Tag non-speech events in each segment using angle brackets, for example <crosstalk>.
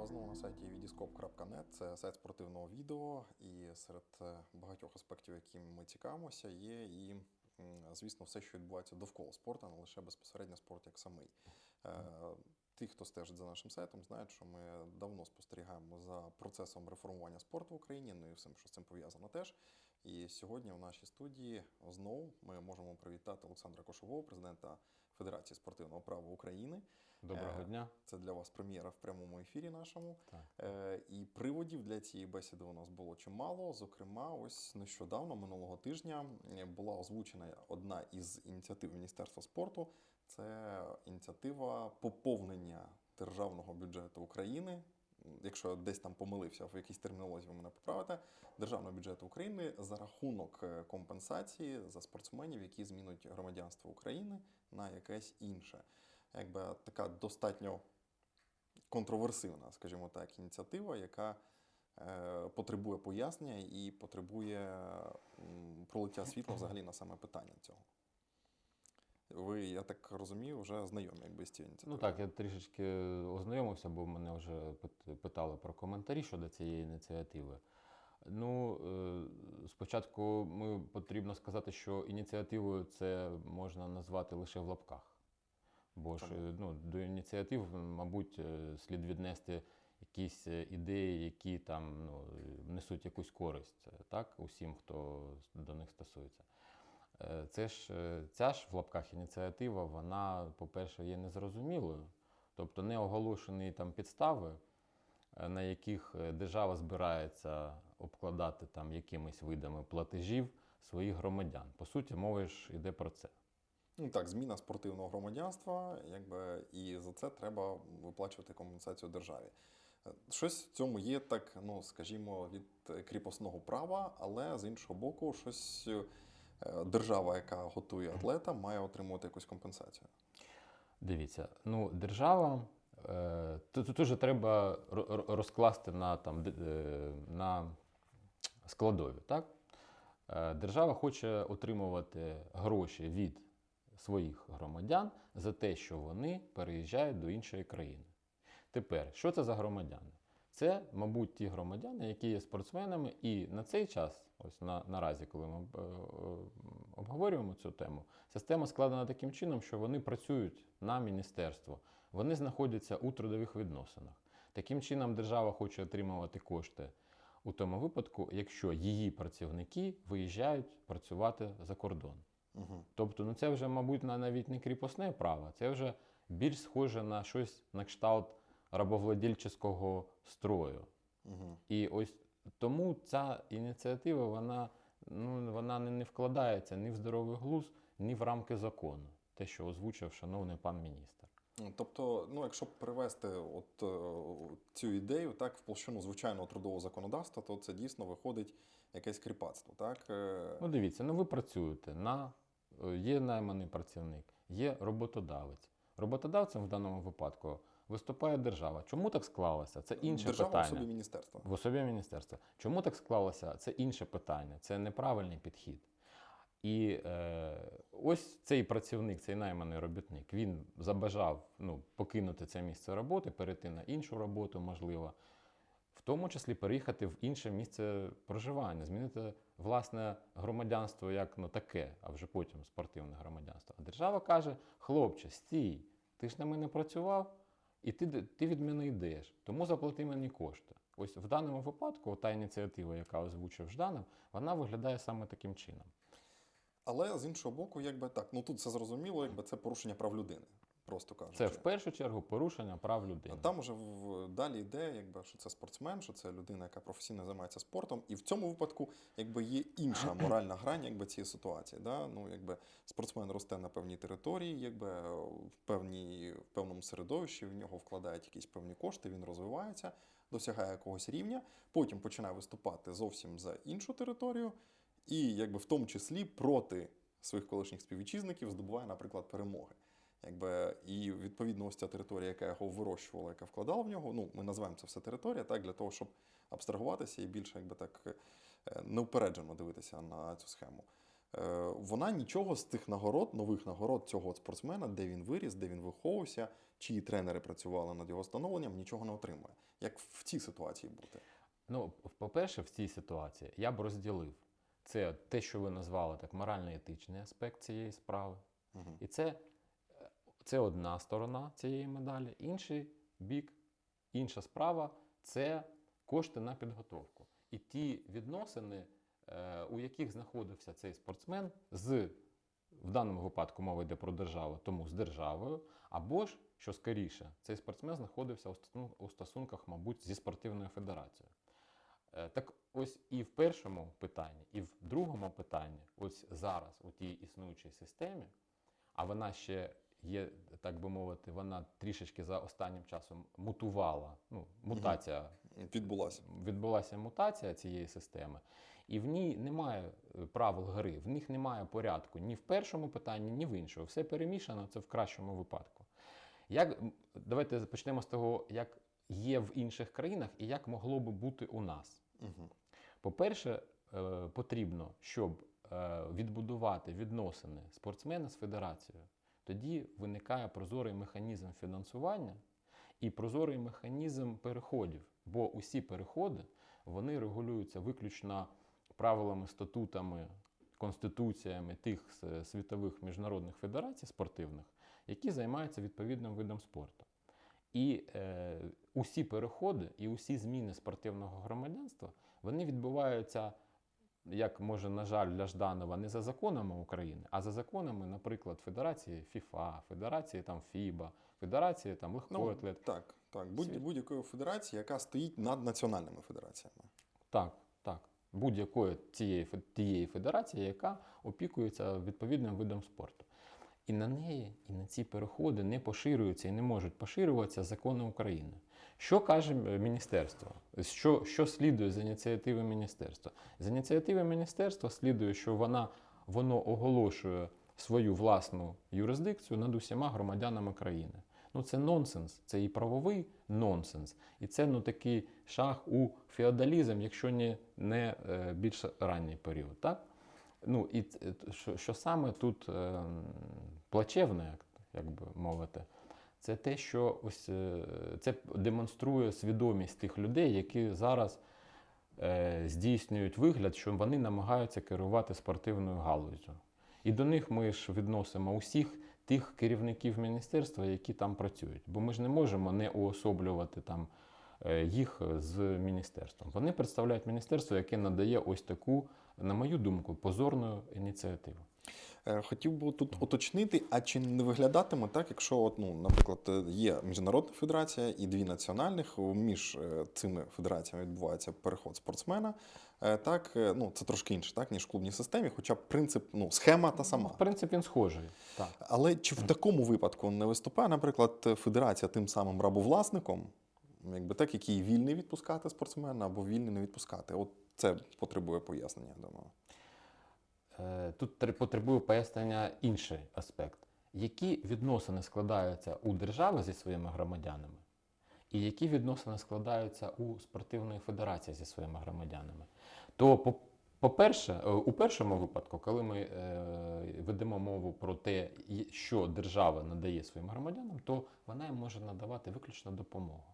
вас знову на сайті vidiscope.net. Це сайт спортивного відео, і серед е, багатьох аспектів, якими ми цікавимося, є і, звісно, все, що відбувається довкола спорту, не лише безпосередньо спорт як самий. Е, Ті, хто стежить за нашим сайтом, знають, що ми давно спостерігаємо за процесом реформування спорту в Україні, ну і всім, що з цим пов'язано теж. І сьогодні в нашій студії знову ми можемо привітати Олександра Кошового, президента Федерації спортивного права України. Доброго Е, дня. Це для вас прем'єра в прямому ефірі нашому. Так. Е, і приводів для цієї бесіди у нас було чимало. Зокрема, ось нещодавно, минулого тижня, е, була озвучена одна із ініціатив Міністерства спорту. Це ініціатива поповнення державного бюджету України. Якщо десь там помилився в якійсь термінології, ви мене поправите, державного бюджету України за рахунок е, компенсації за спортсменів, які змінуть громадянство України на якесь інше. Якби така достатньо контроверсивна, скажімо так, ініціатива, яка е, потребує пояснення і потребує пролиття світла взагалі на саме питання цього. Ви, я так розумію, вже знайомі якби з цією Ну так, я трішечки ознайомився, бо мене вже питали про коментарі щодо цієї ініціативи. Ну, е, спочатку ми потрібно сказати, що ініціативою це можна назвати лише в лапках. Бо ж ну, до ініціатив, мабуть, е, слід віднести якісь е, ідеї, які там ну, несуть якусь користь, так, усім, хто до них стосується. Це ж е, ця ж в лапках ініціатива, вона, по-перше, є незрозумілою, тобто не оголошені там підстави, е, на яких е, держава збирається обкладати там якимись видами платежів своїх громадян. По суті, мова ж йде про це. Ну так, зміна спортивного громадянства, якби, і за це треба виплачувати компенсацію державі. Щось в цьому є так, ну скажімо, від кріпосного права, але з іншого боку, щось держава, яка готує атлета, має отримувати якусь компенсацію. Дивіться, ну держава. е, Тут, тут уже треба ро- ро- розкласти на, там, е, на складові. Так? Е, Держава хоче отримувати гроші від своїх громадян за те, що вони переїжджають до іншої країни. Тепер, що це за громадяни? Це, мабуть, ті громадяни, які є спортсменами, і на цей час, ось на, наразі, коли ми е, е, обговорюємо цю тему, система складена таким чином, що вони працюють на міністерство, вони знаходяться у трудових відносинах. Таким чином, держава хоче отримувати кошти у тому випадку, якщо її працівники виїжджають працювати за кордон. Угу. Тобто, ну це вже, мабуть, на- навіть не кріпосне право, це вже більш схоже на щось на кшталт рабовладільчого строю. Угу. І ось тому ця ініціатива вона, ну, вона не, не вкладається ні в здоровий глузд, ні в рамки закону, те, що озвучив шановний пан міністр. Тобто, ну, якщо перевести от, е, цю ідею так, в площину звичайного трудового законодавства, то це дійсно виходить якесь кріпацтво. Так? Е, Ну, дивіться, ну ви працюєте на е, є найманий працівник, є роботодавець. Роботодавцем в даному випадку виступає держава. Чому так склалося? Це інше Держава в питання. міністерства. В особі міністерства. Чому так склалося? Це інше питання, це неправильний підхід. І е, ось цей працівник, цей найманий робітник, він забажав ну, покинути це місце роботи, перейти на іншу роботу, можливо, в тому числі переїхати в інше місце проживання, змінити власне громадянство як ну, таке, а вже потім спортивне громадянство. А держава каже: хлопче, стій, ти ж на мене працював, і ти, ти від мене йдеш, тому заплати мені кошти. Ось в даному випадку та ініціатива, яка озвучив Жданов, вона виглядає саме таким чином. Але з іншого боку, якби так, ну тут це зрозуміло, якби це порушення прав людини, просто кажучи. Це в першу чергу порушення прав людини. Там уже в, далі йде, якби, що це спортсмен, що це людина, яка професійно займається спортом. І в цьому випадку якби, є інша <clears throat> моральна грань якби, цієї ситуації. Да? Ну, якби, спортсмен росте на певній території, якби, в, певній, в певному середовищі, в нього вкладають якісь певні кошти, він розвивається, досягає якогось рівня, потім починає виступати зовсім за іншу територію, і якби, в тому числі проти своїх колишніх співвітчизників здобуває, наприклад, перемоги. Якби, і відповідно ось ця територія, яка його вирощувала, яка вкладала в нього, ну ми називаємо це все територія, так, для того, щоб абстрагуватися і більше якби так е, неупереджено дивитися на цю схему. е, вона нічого з тих нагород, нових нагород цього спортсмена, де він виріс, де він виховувався, чиї тренери працювали над його становленням, нічого не отримує. Як в цій ситуації бути? Ну, по-перше, в цій ситуації я б розділив це те, що ви назвали так, морально-етичний аспект цієї справи. Угу. І це, це одна сторона цієї медалі. Інший бік, інша справа це кошти на підготовку. І ті відносини, е, у яких знаходився цей спортсмен, з в даному випадку мова йде про державу, тому з державою, або ж, що скоріше, цей спортсмен знаходився у стосунках, мабуть, зі спортивною федерацією. Е, Так ось і в першому питанні, і в другому питанні, ось зараз у тій існуючій системі, а вона ще є, так би мовити, вона трішечки за останнім часом мутувала. Ну, мутація Відбулася. відбулася мутація цієї системи, і в ній немає е, правил гри, в них немає порядку ні в першому питанні, ні в іншому. Все перемішано, це в кращому випадку. Як, давайте почнемо з того, як є в інших країнах і як могло би бути у нас. Угу. По-перше, е, потрібно, щоб е, відбудувати відносини спортсмена з федерацією. Тоді виникає прозорий механізм фінансування і прозорий механізм переходів. Бо усі переходи вони регулюються виключно правилами, статутами, конституціями тих світових міжнародних федерацій спортивних, які займаються відповідним видом спорту. І е, усі переходи і усі зміни спортивного громадянства вони відбуваються, як може, на жаль, для Жданова, не за законами України, а за законами, наприклад, Федерації ФІФА, Федерації там ФІБА, Федерації там легкої Ну, так, так. Будь, Світ. будь-якої федерації, яка стоїть над національними федераціями. Так, так. Будь-якої цієї тієї федерації, яка опікується відповідним видом спорту. І на неї, і на ці переходи не поширюються і не можуть поширюватися закони України. Що каже міністерство? Що, що слідує з ініціативи міністерства? З ініціативи міністерства слідує, що вона, воно оголошує свою власну юрисдикцію над усіма громадянами країни. Ну це нонсенс, це і правовий нонсенс, і це ну такий шаг у феодалізм, якщо не, не більш ранній період. Так? Ну і е, що, що саме тут е, плачевне, як би мовити, це те, що ось е, це демонструє свідомість тих людей, які зараз е, здійснюють вигляд, що вони намагаються керувати спортивною галузю. І до них ми ж відносимо усіх тих керівників міністерства, які там працюють. Бо ми ж не можемо не уособлювати там е, їх з міністерством. Вони представляють міністерство, яке надає ось таку, на мою думку, позорну ініціативу. Е, Хотів би тут уточнити, а чи не виглядатиме так, якщо, от, ну, наприклад, є міжнародна федерація і дві національних, між е, цими федераціями відбувається переход спортсмена. е, Так, ну це трошки інше, так, ніж в клубній системі, хоча принцип, ну, схема та сама. В принципі, він схожий. Так. Але чи в такому випадку не виступає, наприклад, федерація тим самим рабовласником, якби так, який вільний відпускати спортсмена або вільний не відпускати? От це потребує пояснення, я думаю. Е, Тут потребує пояснення інший аспект. Які відносини складаються у держави зі своїми громадянами, і які відносини складаються у спортивної федерації зі своїми громадянами? То, по- по-перше, е, у першому випадку, коли ми е, ведемо мову про те, що держава надає своїм громадянам, то вона їм може надавати виключно допомогу.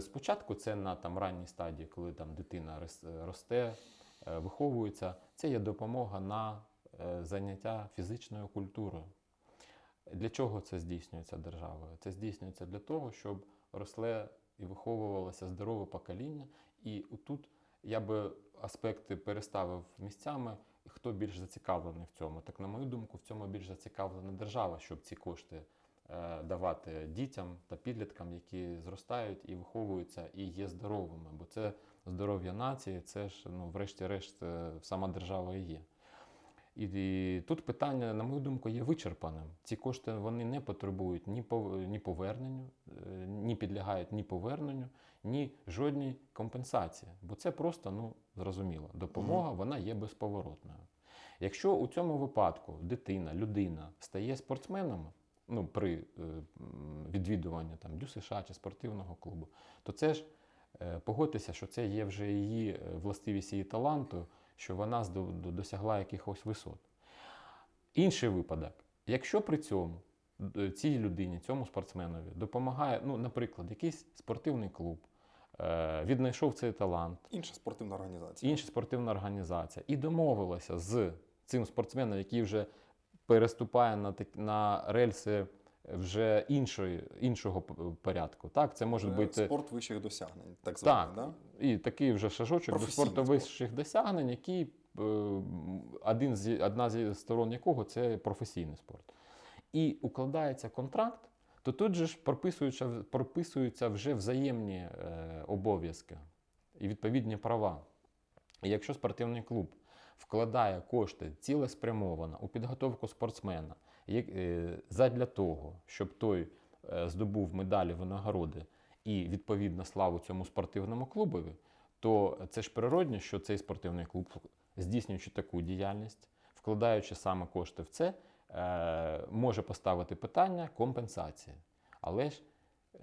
Спочатку це на там, ранній стадії, коли там, дитина росте, виховується, це є допомога на е, заняття фізичною культурою. Для чого це здійснюється державою? Це здійснюється для того, щоб росле і виховувалося здорове покоління. І тут я би аспекти переставив місцями, хто більш зацікавлений в цьому. Так, на мою думку, в цьому більш зацікавлена держава, щоб ці кошти е, давати дітям та підліткам, які зростають і виховуються, і є здоровими. Бо це здоров'я нації, це ж, ну, врешті-решт, е, сама держава і є. І, і тут питання, на мою думку, є вичерпаним. Ці кошти вони не потребують ні, ні поверненню, е, ні підлягають ні поверненню, ні жодній компенсації. Бо це просто, ну, зрозуміло, допомога вона є безповоротною. Якщо у цьому випадку дитина, людина стає спортсменом, ну, при е, відвідуванні там, ДЮСШ чи спортивного клубу, то це ж погодьтеся, що це є вже її е, властивість її таланту, що вона досягла якихось висот. Інший випадок, якщо при цьому е, цій людині, цьому спортсменові допомагає, ну, наприклад, якийсь спортивний клуб, е, віднайшов цей талант, Інша спортивна організація. інша спортивна організація і домовилася з цим спортсменом, який вже переступає на, на рельси вже іншої, іншого порядку. Так, це може Е, бути спорт вищих досягнень, так Так. званий, да? і такий вже шажочок до спорту вищих досягнень, який е, один з, одна зі сторон якого це професійний спорт. І укладається контракт, то тут же ж прописуються, прописуються вже взаємні е, обов'язки і відповідні права. І якщо спортивний клуб вкладає кошти цілеспрямовано у підготовку спортсмена задля того, щоб той е, здобув медалі винагороди і відповідно славу цьому спортивному клубові, то це ж природно, що цей спортивний клуб, здійснюючи таку діяльність, вкладаючи саме кошти в це, е, може поставити питання компенсації. Але ж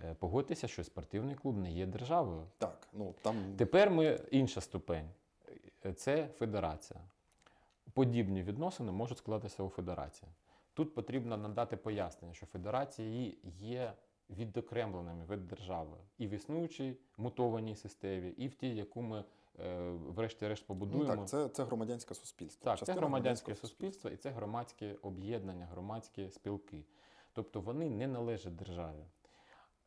е, погодьтеся, що спортивний клуб не є державою. Так, ну там Тепер ми інша ступень Е, це федерація. Подібні відносини можуть складатися у федерації. Тут потрібно надати пояснення, що федерації є відокремленими від держави і в існуючій мутованій системі, і в тій, яку ми е, врешті-решт ну, побудуємо. так, це, це громадянське суспільство. Так, це частина громадянське суспільство і це громадське об'єднання, громадські спілки. Тобто вони не належать державі.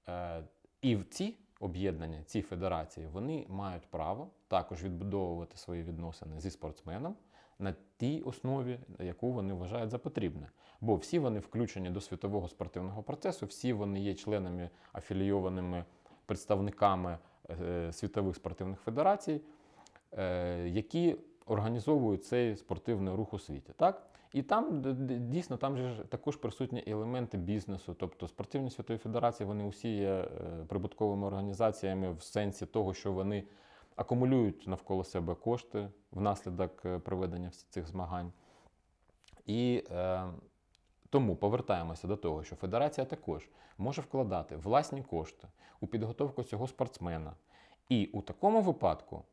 Е, і в ці об'єднання, ці федерації, вони мають право також відбудовувати свої відносини зі спортсменом на тій основі, яку вони вважають за потрібне. Бо всі вони включені до світового спортивного процесу, всі вони є членами афілійованими представниками е, світових спортивних федерацій, е, які організовують цей спортивний рух у світі. Так? І там дійсно там же ж також присутні елементи бізнесу. Тобто спортивні світові федерації вони усі є е, прибутковими організаціями в сенсі того, що вони акумулюють навколо себе кошти внаслідок е, проведення цих змагань. І е, тому повертаємося до того, що федерація також може вкладати власні кошти у підготовку цього спортсмена. І у такому випадку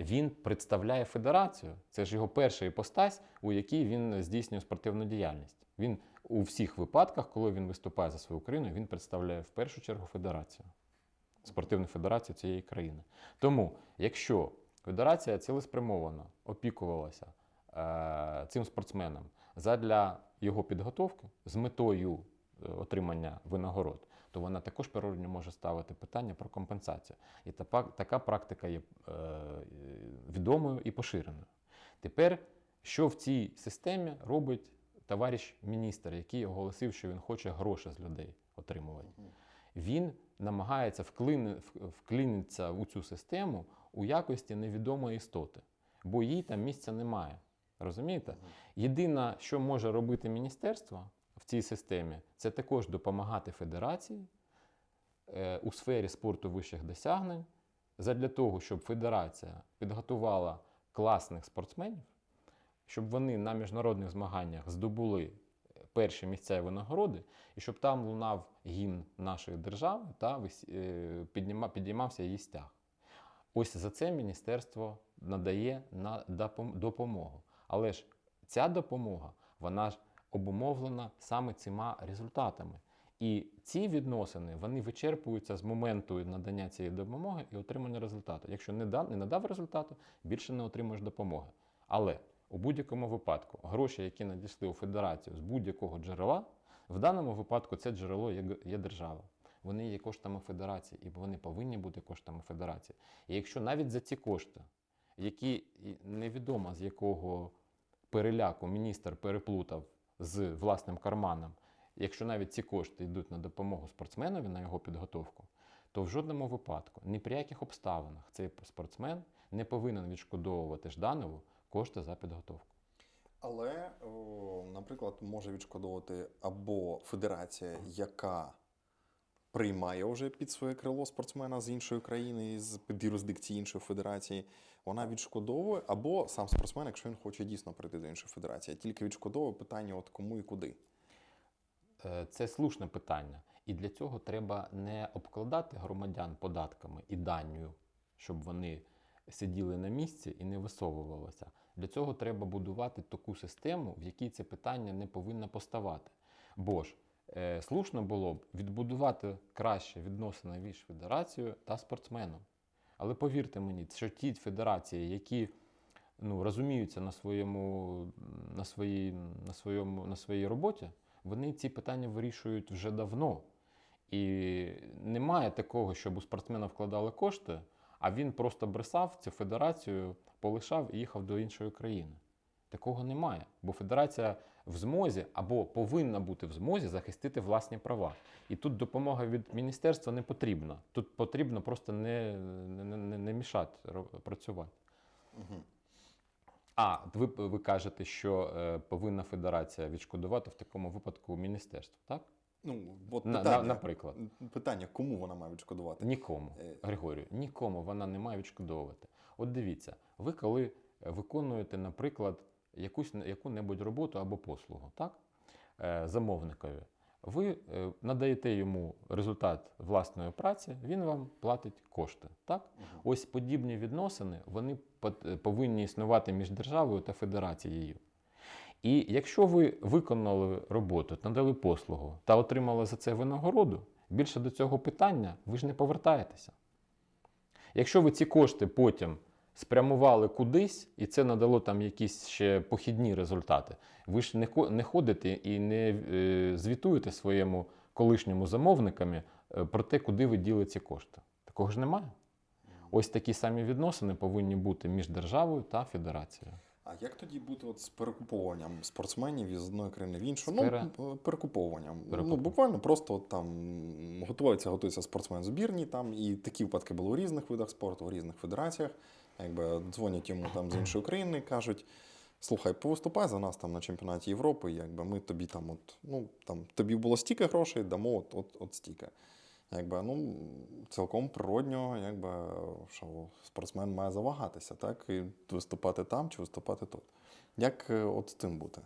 він представляє федерацію. Це ж його перша іпостась, у якій він здійснює спортивну діяльність. Він у всіх випадках, коли він виступає за свою країну, він представляє в першу чергу федерацію, спортивну федерацію цієї країни. Тому, якщо федерація цілеспрямовано опікувалася е, цим спортсменом задля його підготовки з метою е, отримання винагород, то вона також природно може ставити питання про компенсацію. І та така практика є е, відомою і поширеною. Тепер, що в цій системі робить товариш міністр, який оголосив, що він хоче гроші з людей отримувати? Він намагається вклини, в- вклинитися у цю систему у якості невідомої істоти, бо їй там місця немає. Розумієте? Єдине, що може робити міністерство в цій системі, це також допомагати федерації е, у сфері спорту вищих досягнень задля того, щоб федерація підготувала класних спортсменів, щоб вони на міжнародних змаганнях здобули перші місця і винагороди, і щоб там лунав гімн нашої держави та е, підіймався її стяг. Ось за це міністерство надає на допомогу. Але ж ця допомога, вона ж обумовлена саме цими результатами. І ці відносини вони вичерпуються з моменту надання цієї допомоги і отримання результату. Якщо не, дав, не надав результату, більше не отримаєш допомоги. Але у будь-якому випадку гроші, які надійшли у федерацію з будь-якого джерела, в даному випадку це джерело є, є держава. Вони є коштами федерації, і вони повинні бути коштами федерації. І якщо навіть за ці кошти, які невідомо з якого переляку міністр переплутав з власним карманом, якщо навіть ці кошти йдуть на допомогу спортсменові на його підготовку, то в жодному випадку, ні при яких обставинах цей спортсмен не повинен відшкодовувати Жданову кошти за підготовку. Але, наприклад, може відшкодовувати або федерація, яка приймає вже під своє крило спортсмена з іншої країни, з під юрисдикції іншої федерації, вона відшкодовує, або сам спортсмен, якщо він хоче дійсно прийти до іншої федерації, тільки відшкодовує питання, от кому і куди. Е, Це слушне питання. І для цього треба не обкладати громадян податками і данню, щоб вони сиділи на місці і не висовувалися. Для цього треба будувати таку систему, в якій це питання не повинно поставати. Бо ж слушно було б відбудувати краще відносини між федерацією та спортсменом. Але повірте мені, що ті федерації, які ну, розуміються на, своєму, на, своїй, на, своєму, на своїй роботі, вони ці питання вирішують вже давно. І немає такого, щоб у спортсмена вкладали кошти, а він просто бросав цю федерацію, полишав і їхав до іншої країни. Такого немає, бо федерація в змозі або повинна бути в змозі захистити власні права. І тут допомога від міністерства не потрібна. Тут потрібно просто не, не, не, не мішати працювати. Угу. А ви, ви кажете, що е, повинна федерація відшкодувати в такому випадку міністерство, так? Ну, от питання, на, наприклад. питання, кому вона має відшкодувати? Нікому, Е. Григорію, нікому вона не має відшкодовувати. От дивіться, ви коли виконуєте, наприклад, якусь яку-небудь роботу або послугу, так? Е, замовникові, ви е, надаєте йому результат власної праці, він вам платить кошти. Так? Мгм. Ось подібні відносини вони повинні існувати між державою та федерацією. І якщо ви виконали роботу, надали послугу та отримали за це винагороду, більше до цього питання ви ж не повертаєтеся. Якщо ви ці кошти потім спрямували кудись, і це надало там якісь ще похідні результати, ви ж не, ходите і не е, звітуєте своєму колишньому замовниками е, про те, куди ви діли ці кошти. Такого ж немає. Ось такі самі відносини повинні бути між державою та федерацією. А як тоді бути от з перекуповуванням спортсменів із одної країни в іншу? Ну, перекуповуванням. Ну, буквально просто от там готується, готується спортсмен збірні, там, і такі випадки були у різних видах спорту, у різних федераціях. Якби дзвонять йому там з іншої країни кажуть. Слухай, повиступай за нас там на чемпіонаті Європи, якби ми тобі там, от, ну там тобі було стільки грошей, дамо от, от, от стільки. Якби, ну, цілком природньо, якби, що спортсмен має завагатися, так? І виступати там чи виступати тут. Як е, от з цим бути?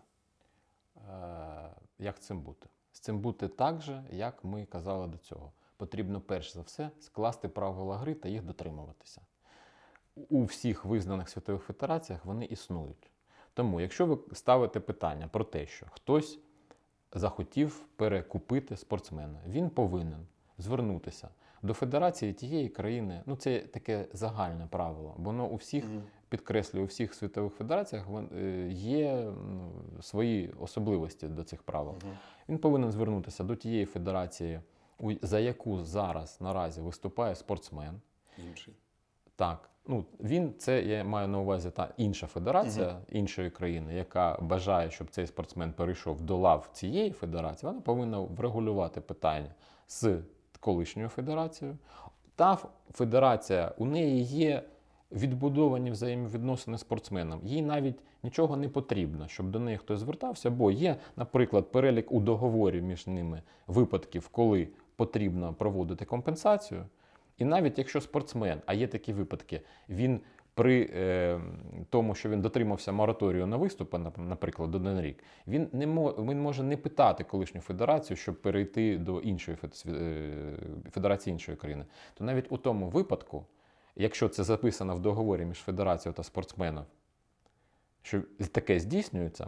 Е, як цим бути? З цим бути так же, як ми казали до цього. Потрібно перш за все скласти правила гри та їх дотримуватися. У всіх визнаних світових федераціях вони існують. Тому, якщо ви ставите питання про те, що хтось захотів перекупити спортсмена, він повинен звернутися до федерації тієї країни. Ну, це таке загальне правило, бо воно у всіх підкреслюю, у всіх світових федераціях е, є ну, свої особливості до цих правил. Він повинен звернутися до тієї федерації, за яку зараз наразі виступає спортсмен. Інший. Так, ну він це я маю на увазі та інша федерація іншої країни, яка бажає, щоб цей спортсмен перейшов до лав цієї федерації, вона повинна врегулювати питання з колишньою федерацією. Та федерація у неї є відбудовані взаємовідносини з спортсменом. Їй навіть нічого не потрібно, щоб до неї хтось звертався, бо є, наприклад, перелік у договорі між ними випадків, коли потрібно проводити компенсацію. І навіть якщо спортсмен, а є такі випадки, він при е, тому, що він дотримався мораторію на виступи, нап- наприклад, один рік, він не мо, він може не питати колишню федерацію, щоб перейти до іншої е, федерації іншої країни. То навіть у тому випадку, якщо це записано в договорі між федерацією та спортсменом, що таке здійснюється,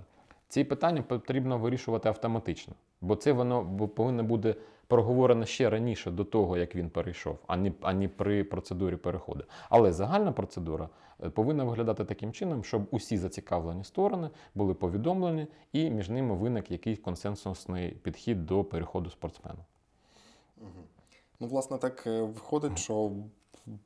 ці питання потрібно вирішувати автоматично. Бо це воно повинно бути проговорено ще раніше до того, як він перейшов, а не, а не при процедурі переходу. Але загальна процедура е, повинна виглядати таким чином, щоб усі зацікавлені сторони були повідомлені, і між ними виник якийсь консенсусний підхід до переходу спортсмена. Ну, власне, так е, виходить, що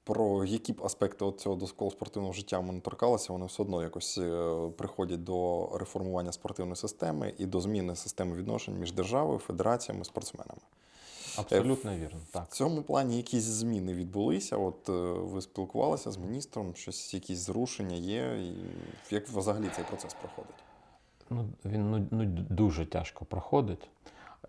про які б аспекти цього досколу спортивного життя ми не торкалися, вони все одно якось е, приходять до реформування спортивної системи і до зміни системи відношень між державою, федераціями, спортсменами. Абсолютно вірно. Так. В цьому плані якісь зміни відбулися. От е, ви спілкувалися з міністром, щось, якісь зрушення є. І як взагалі цей процес проходить? Ну, він ну, ну, дуже тяжко проходить.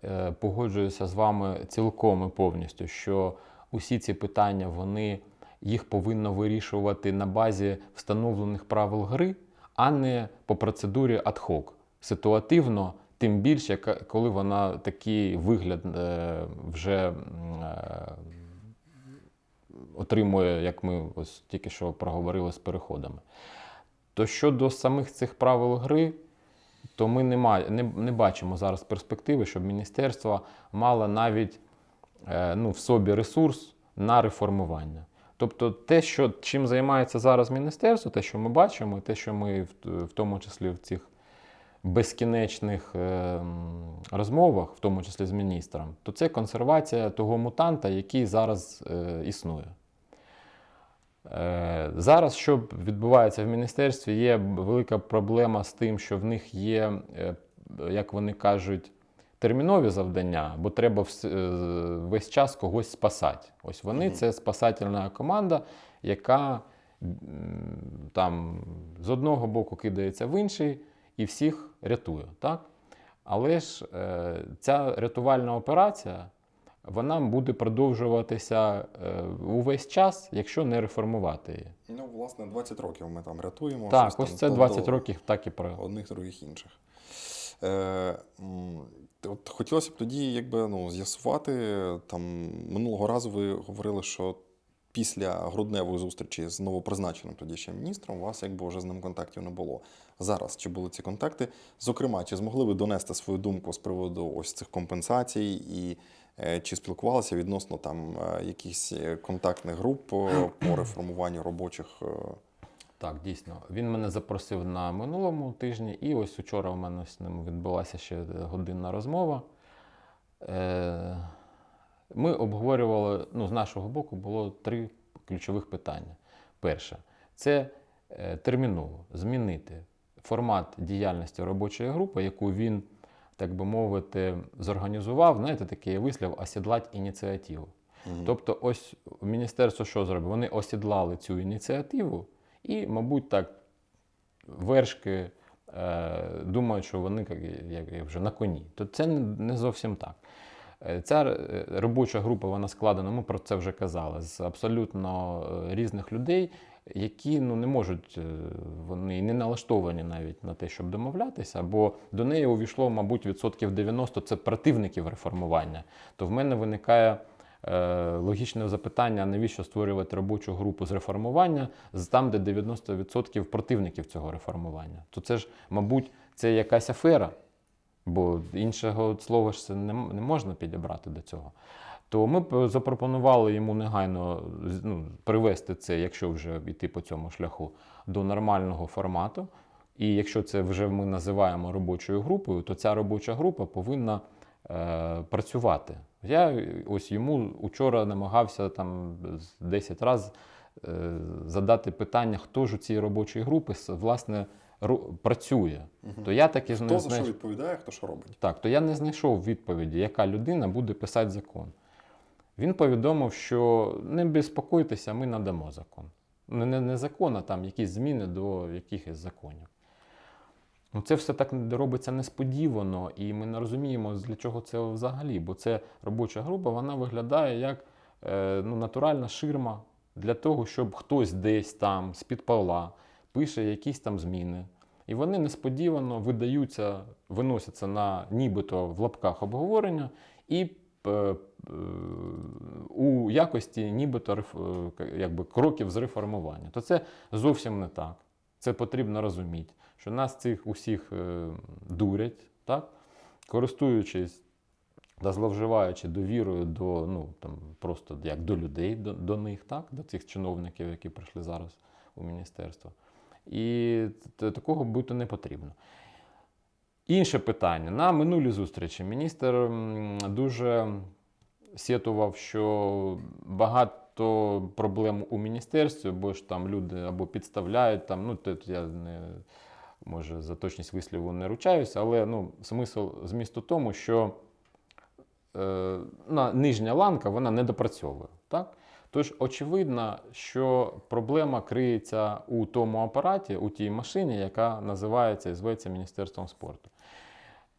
Е, Погоджуюся з вами цілком і повністю, що усі ці питання вони їх повинно вирішувати на базі встановлених правил гри, а не по процедурі ad-hoc. Ситуативно, тим більше, коли вона такий вигляд е, вже е, отримує, як ми ось тільки що проговорили з переходами. То щодо самих цих правил гри, то ми не, ма- не, не бачимо зараз перспективи, щоб міністерство мало навіть е, ну, в собі ресурс на реформування. Тобто те, що, чим займається зараз міністерство, те, що ми бачимо, те, що ми в, в тому числі в цих безкінечних е, розмовах, в тому числі з міністром, то це консервація того мутанта, який зараз е, існує. Е, Зараз, що відбувається в міністерстві, є велика проблема з тим, що в них є, як вони кажуть, термінові завдання, бо треба весь час когось спасати. Ось вони це спасательна команда, яка там з одного боку кидається в інший і всіх рятує. Так? Але ж е, ця рятувальна операція вона буде продовжуватися е, увесь час, якщо не реформувати її. Ну, власне, 20 років ми там рятуємо. Так, щось ось там це 20 до років так і про. Одних, других інших. Е, от хотілося б тоді якби, ну, з'ясувати, там, минулого разу ви говорили, що після грудневої зустрічі з новопризначеним тоді ще міністром у вас якби вже з ним контактів не було. Зараз чи були ці контакти? Зокрема, чи змогли ви донести свою думку з приводу ось цих компенсацій і е, чи спілкувалися відносно там е, якихось е, контактних груп по реформуванню робочих? Так, дійсно. Він мене запросив на минулому тижні, і ось учора в мене з ним відбулася ще годинна розмова. Ми обговорювали, ну, з нашого боку було три ключових питання. Перше, це терміново змінити формат діяльності робочої групи, яку він, так би мовити, зорганізував. Знаєте, такий вислів осідлати ініціативу. Мгм. Тобто, ось міністерство що зробило? Вони осідлали цю ініціативу і, мабуть, так вершки е, думають, що вони як, як вже на коні. То це не, не зовсім так. Е, Ця е, робоча група вона складена, ми про це вже казали, з абсолютно різних людей, які ну, не можуть, е, вони не налаштовані навіть на те, щоб домовлятися, бо до неї увійшло, мабуть, відсотків 90 це противників реформування. То в мене виникає е, логічне запитання, навіщо створювати робочу групу з реформування з там, де 90% противників цього реформування. То це ж, мабуть, це якась афера, бо іншого слова ж це не, не можна підібрати до цього. То ми б запропонували йому негайно ну, привести це, якщо вже йти по цьому шляху, до нормального формату. І якщо це вже ми називаємо робочою групою, то ця робоча група повинна е, працювати. Я е, ось йому учора намагався там з 10 разів е, задати питання, хто ж у цій робочій групі власне працює. Мгм. То я таки ж Хто не за що відповідає, хто що робить? Так, то я не знайшов відповіді, яка людина буде писати закон. Він повідомив, що не безпокойтеся, ми надамо закон. Не, не, не закон, а там якісь зміни до якихось законів. Ну, це все так робиться несподівано, і ми не розуміємо, для чого це взагалі. Бо це робоча група, вона виглядає як е, ну, натуральна ширма для того, щоб хтось десь там з-під пола пише якісь там зміни. І вони несподівано видаються, виносяться на нібито в лапках обговорення і у якості нібито е, якби, кроків з реформування. То це зовсім не так. Це потрібно розуміти, що нас цих усіх е, дурять, так? користуючись та зловживаючи довірою до, ну, там, просто як до людей, до, до них, так? до цих чиновників, які прийшли зараз у міністерство. І такого бути не потрібно. Інше питання. На минулій зустрічі міністр дуже сетував, що багато проблем у міністерстві, бо ж там люди або підставляють, там, ну, тут я не, може за точність висліву не ручаюся, але ну, смисл змісту тому, що е, на, нижня ланка вона не допрацьовує. Так? Тож, очевидно, що проблема криється у тому апараті, у тій машині, яка називається і зветься Міністерством спорту.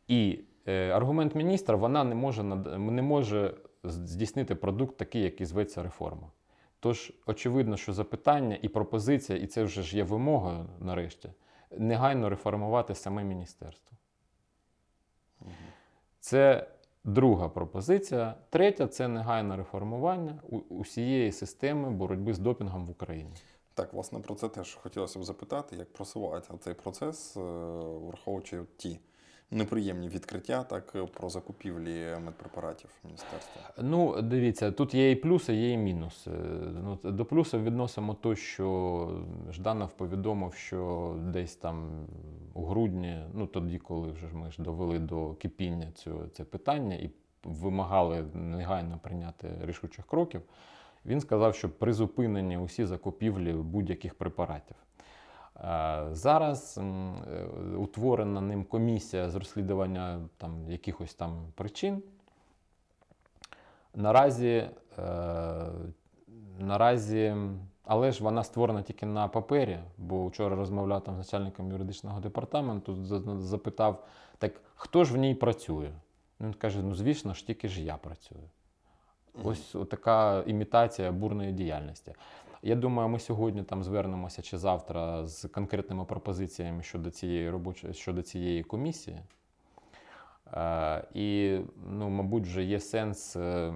І е, аргумент міністра вона не може, не може здійснити продукт такий, який зветься реформа. Тож, очевидно, що запитання і пропозиція, і це вже ж є вимогою нарешті, негайно реформувати саме міністерство. Це Друга пропозиція. Третя це негайне реформування усієї системи боротьби з допінгом в Україні. Так, власне, про це теж хотілося б запитати, як просувається цей процес, е, враховуючиті неприємні відкриття, так е, про закупівлі медпрепаратів міністерства. Ну, дивіться, тут є і плюси, є і мінуси. Ну, до плюсів відносимо те, що Жданов повідомив, що десь там у грудні, ну тоді, коли вже ми ж довели до кипіння цього це питання і вимагали негайно прийняти рішучих кроків, він сказав, що призупинені усі закупівлі будь-яких препаратів. Зараз е, утворена ним комісія з розслідування там, якихось там причин. Наразі, е, наразі, але ж вона створена тільки на папері, бо вчора розмовляв там з начальником юридичного департаменту, запитав, так хто ж в ній працює? Він каже: ну звісно ж, тільки ж я працюю. Ось така імітація бурної діяльності. Я думаю, ми сьогодні там звернемося чи завтра з конкретними пропозиціями щодо цієї робочої щодо цієї комісії. Е, і, ну, мабуть, вже є сенс е,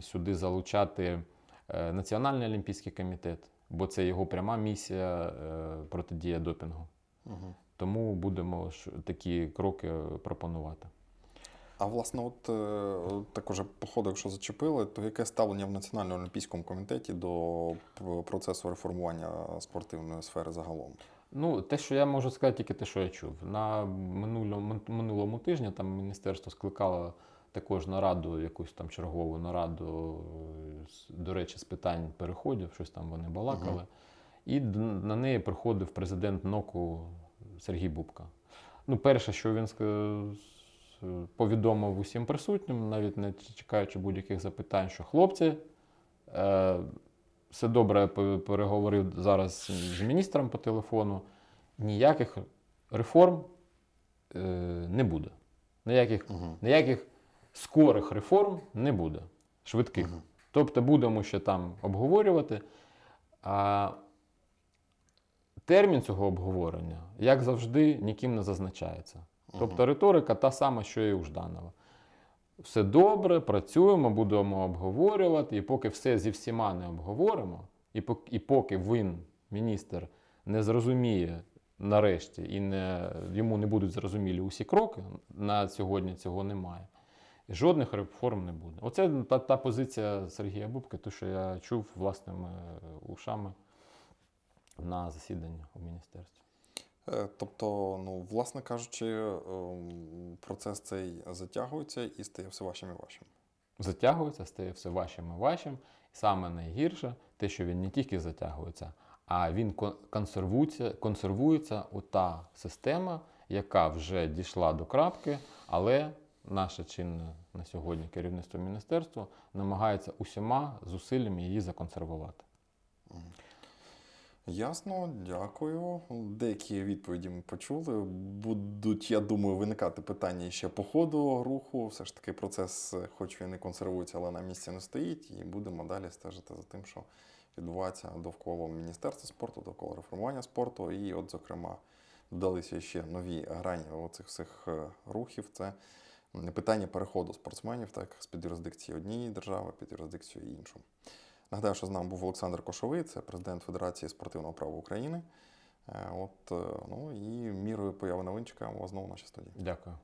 сюди залучати е, Національний олімпійський комітет, бо це його пряма місія е, протидія допінгу. Угу. Тому будемо такі кроки пропонувати. А власне, от е, так уже по ходу, якщо зачепили, то яке ставлення в Національному олімпійському комітеті до процесу реформування спортивної сфери загалом? Ну, те, що я можу сказати, тільки те, що я чув. На минулому, минулому тижні там міністерство скликало також нараду, якусь там чергову нараду, е, до речі, з питань переходів, щось там вони балакали. Мгм. І на неї приходив президент НОКу Сергій Бубка. Ну, перше, що він ска- с- повідомив усім присутнім, навіть не чекаючи будь-яких запитань, що хлопці, е, все добре я переговорив зараз з міністром по телефону. Ніяких реформ е, не буде. Ніяких, Угу. ніяких скорих реформ не буде. Швидких. Мгм. Тобто будемо ще там обговорювати. А термін цього обговорення, як завжди, ніким не зазначається. Тобто риторика та сама, що і у Жданова. Все добре, працюємо, будемо обговорювати, і поки все зі всіма не обговоримо, і поки, і поки він, міністр, не зрозуміє нарешті і не, йому не будуть зрозумілі усі кроки, на сьогодні цього немає. І Жодних реформ не буде. Оце та, та позиція Сергія Бубки, те, що я чув власними е, ушами на засіданні у міністерстві. Е, Тобто, ну, власне кажучи, ем, процес цей затягується і стає все важчим і важчим. затягується, стає все важчим і важчим. І саме найгірше те, що він не тільки затягується, а він консервується, консервується у та система, яка вже дійшла до крапки, але наше чинне на сьогодні керівництво міністерства намагається усіма зусиллями її законсервувати. Ясно, дякую. Деякі відповіді ми почули. Будуть, я думаю, виникати питання ще по ходу руху. Все ж таки, процес, хоч він і консервується, але на місці не стоїть. І будемо далі стежити за тим, що відбувається довкола Міністерства спорту, довкола реформування спорту. І, от, зокрема, додалися ще нові грані оцих всіх е, рухів. Це питання переходу спортсменів так, з-під юрисдикції однієї держави під юрисдикцію іншу. Нагадаю, що з нами був Олександр Кошовий, це президент Федерації спортивного права України. Е, От, е, ну і мірою появи новинчика знову в нашій студії. Дякую.